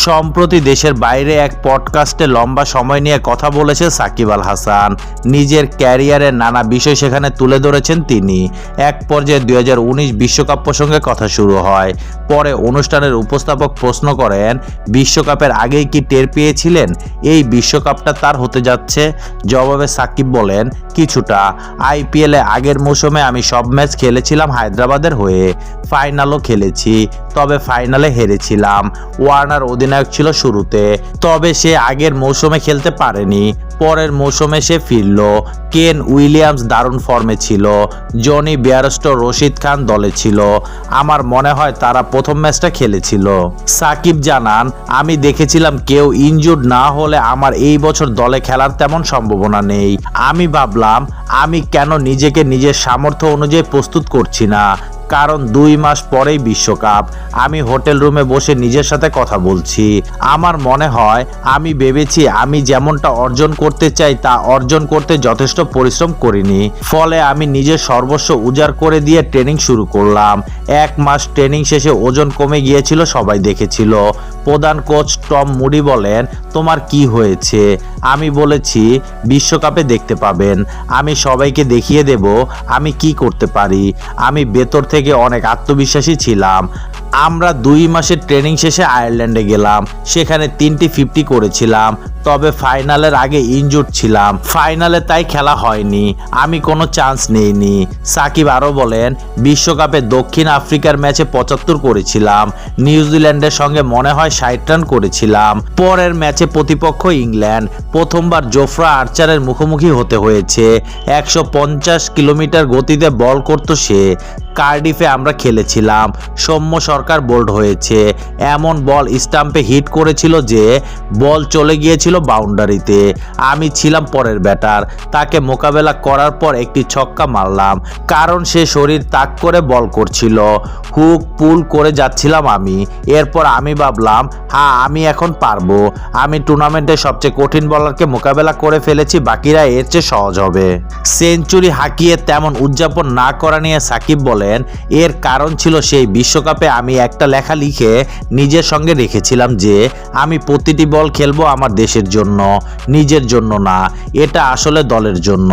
সম্প্রতি দেশের বাইরে এক পডকাস্টে লম্বা সময় নিয়ে কথা বলেছে সাকিব আল হাসান। নিজের ক্যারিয়ারের নানা বিষয় সেখানে তুলে ধরেছেন তিনি। এক পর্যায়ে দুই হাজার উনিশ বিশ্বকাপ প্রসঙ্গে কথা শুরু হয়। পরে অনুষ্ঠানের উপস্থাপক প্রশ্ন করেন, বিশ্বকাপের আগেই কি টের পেয়েছিলেন? এই বিশ্বকাপটা তার হতে যাচ্ছে? জবাবে সাকিব বলেন, কিছুটা। আইপিএলে আগের মৌসুমে আমি সব ম্যাচ খেলেছিলাম হায়দ্রাবাদের হয়ে। ফাইনালও খেলেছি, তবে ফাইনালে হেরেছিলাম। ওয়ার্নার অধিনায়ক ছিল শুরুতে, তবে সে আগের মৌসুমে খেলতে পারেনি। পরের মৌসুমে সে ফিরল। কেন উইলিয়ামস দারুণ ফর্মে ছিল। জনি বিয়ারস্টো রশিদ খান দলে ছিল। আমার মনে হয় তারা প্রথম ম্যাচটা খেলেছিল। সাকিব জানান, আমি দেখেছিলাম কেউ ইনজুর্ড না হলে আমার এই বছর দলে খেলার তেমন সম্ভাবনা নেই। আমি ভাবলাম, আমি কেন নিজেকে নিজের সামর্থ্য অনুযায়ী প্রস্তুত করছি না। কারণ দুই মাস পরেই বিশ্বকাপ। আমি হোটেল রুমে বসে নিজের সাথে কথা বলছি। আমার মনে হয়, আমি ভেবেছি আমি যেমনটা অর্জন করতে চাই, তা অর্জন করতে যথেষ্ট পরিশ্রম করিনি। ফলে আমি নিজের সর্বস্ব উজাড় করে দিয়ে ট্রেনিং শুরু করলাম। এক মাস ট্রেনিং শেষে ওজন কমে গিয়েছিল, সবাই দেখেছিল। প্রধান কোচ টম মুডি বলেন, তোমার কি হয়েছে? আমি বলেছি, বিশ্বকাপে দেখতে পাবেন। আমি সবাইকে দেখিয়ে দেব আমি কি করতে পারি। আমি ভেতর থেকে অনেক আত্মবিশ্বাসী ছিলাম। আমরা দুই মাসের ট্রেনিং শেষে আয়ারল্যান্ডে গেলাম। সেখানে তিনটি ফিফটি করেছিলাম। তবে ফাইনালের আগে ইনজুর ছিলাম। ফাইনালে তাই খেলা হয়নি। আমি কোনো চান্স নেইনি। সাকিব আরও বলেন, বিশ্বকাপে দক্ষিণ আফ্রিকার ম্যাচে পঁচাত্তর করেছিলাম। নিউজিল্যান্ডের সঙ্গে মনে হয় ষাট রান করেছিলাম। পরের ম্যাচে প্রতিপক্ষ ইংল্যান্ড। প্রথমবার জোফরা আর্চারের মুখোমুখি হতে হয়েছে। একশো পঞ্চাশ কিলোমিটার গতিতে বল করত সে। কার্ডিফে আমরা খেলেছিলাম। সৌম্য সরকার বোল্ড হয়েছে। এমন বল স্টাম্পে হিট করেছিল যে, বল চলে গিয়েছিল বাউন্ডারিতে। আমি ছিলাম পরের ব্যাটার। তাকে মোকাবেলা করার পর একটি ছক্কা মারলাম। কারণ সে শরীর তাক করে বল করছিল। হুক, পুল করে যাচ্ছিলাম আমি। এরপর আমি ভাবলাম হ্যাঁ আমি এখন পারব। আমি টুর্নামেন্টে সবচেয়ে কঠিন বলারকে মোকাবেলা করে ফেলেছি। বাকিরা এর চেয়ে সহজ হবে। সেঞ্চুরি হাঁকিয়ে তেমন উদযাপন না করা নিয়ে সাকিব বলেন এর কারণ ছিল সেই বিশ্বকাপে আমি একটা লেখা লিখে নিজের সঙ্গে রেখেছিলাম যে, আমি প্রতিটি বল খেলব আমার দেশের জন্য, নিজের জন্য না, এটা আসলে দলের জন্য।